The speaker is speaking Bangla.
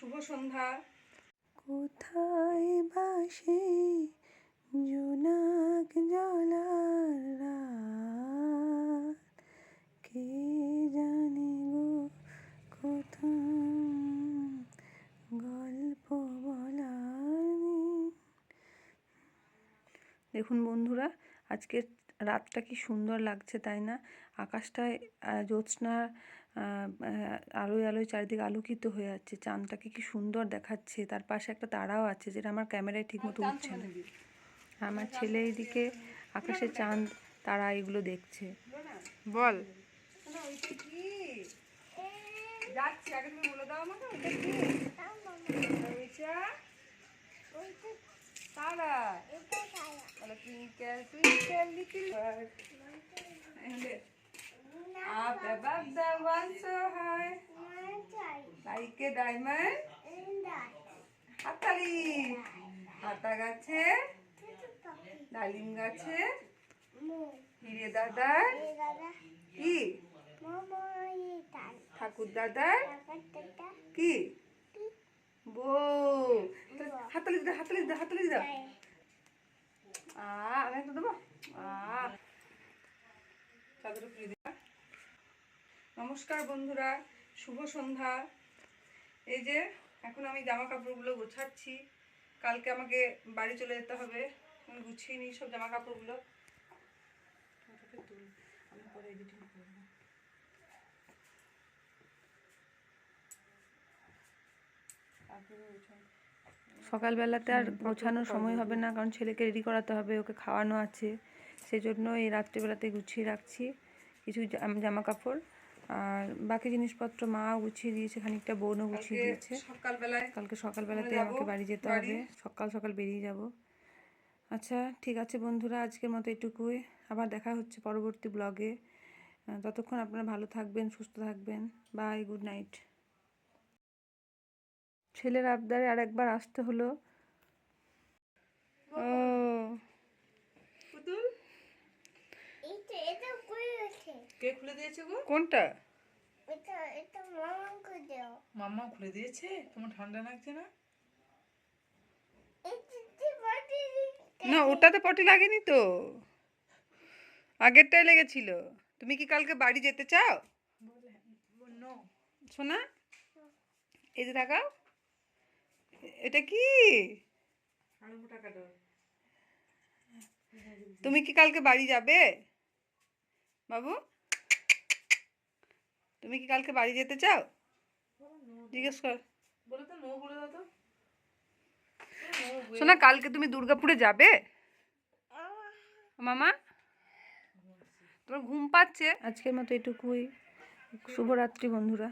শুভ সন্ধ্যা। কোথায় বাসে জোনাক জলার রাত? কে জানে গো কোথা গল্প বলার। দেখুন বন্ধুরা আজকের রাতটা কি সুন্দর লাগছে তাই না? আকাশটায় জ্যোৎস্না আলোয় আলোয় চারিদিকে আলোকিত হয়ে যাচ্ছে চাঁদটাকে কি সুন্দর দেখাচ্ছে। তার পাশে একটা তারাও আছে যেটা আমার ক্যামেরায় ঠিকমতো উঠছে না। আমার ছেলে এইদিকে আকাশে চাঁদ তারা এগুলো দেখছে। বল। তারা। বলে Up above the world so high, like. হাতালি। হাতা গাছে? ডালিম গাছে? হিরে দাদার? কি? ঠাকুর দাদার? কি? বউ। হাতালি দে হাতালি দে হাতালি দাও। আ আমি একটু দেবো? আ। চাদর খুলে নমস্কার বন্ধুরা শুভ সন্ধ্যা। এই যে এখন আমি জামা কাপড়গুলো গোছাচ্ছি। কালকে আমাকে বাড়ি চলে যেতে হবে। আমি গুছিয়ে নিই সব জামা কাপড়গুলো। আমি পরে এডিটিং করব সকালবেলাতে আর গোছানোর সময় হবে না কারণ ছেলেকে রেডি করাতে হবে ওকে খাওয়ানো আছে। সেই জন্য এই রাত্রিবেলাতে গুছিয়ে রাখছি কিছু জামা কাপড়। আর বাকি জিনিসপত্র মা গুছিয়ে দিয়েছে খানিকটা বোনও গুছিয়ে দিয়েছে। সকালবেলায় কালকে সকালবেলাতে আমাকে বাড়ি যেতে হবে। সকাল সকাল বেরিয়ে যাব। আচ্ছা ঠিক আছে বন্ধুরা আজকের মতো এটুকুই। আবার দেখা হচ্ছে পরবর্তী ব্লগে ততক্ষণ আপনারা ভালো থাকবেন সুস্থ থাকবেন। বাই গুড নাইট ছেলের আবদারে আর একবার আসতে হলো। ও। কে খুলে দিয়েছে গো? কোনটা? মাম্মা খুলে দিয়েছে? তোমার ঠান্ডা লাগছে না? না ওটাতে পটি লাগেনি তো। আগেরটাই লেগেছিল। তুমি কি কালকে বাড়ি যেতে চাও? শোনা এই যে দেখাও। এটা কি? তুমি কি কালকে বাড়ি যাবে? বাবু? তুমি কি কালকে বাড়ি যেতে চাও? জিজ্ঞেস কর। বলে বলে দাও তো। শোনা কালকে তুমি দুর্গাপুরে যাবে? মামা তোমার ঘুম পাচ্ছে? আজকের মতো এটুকুই। শুভরাত্রি বন্ধুরা।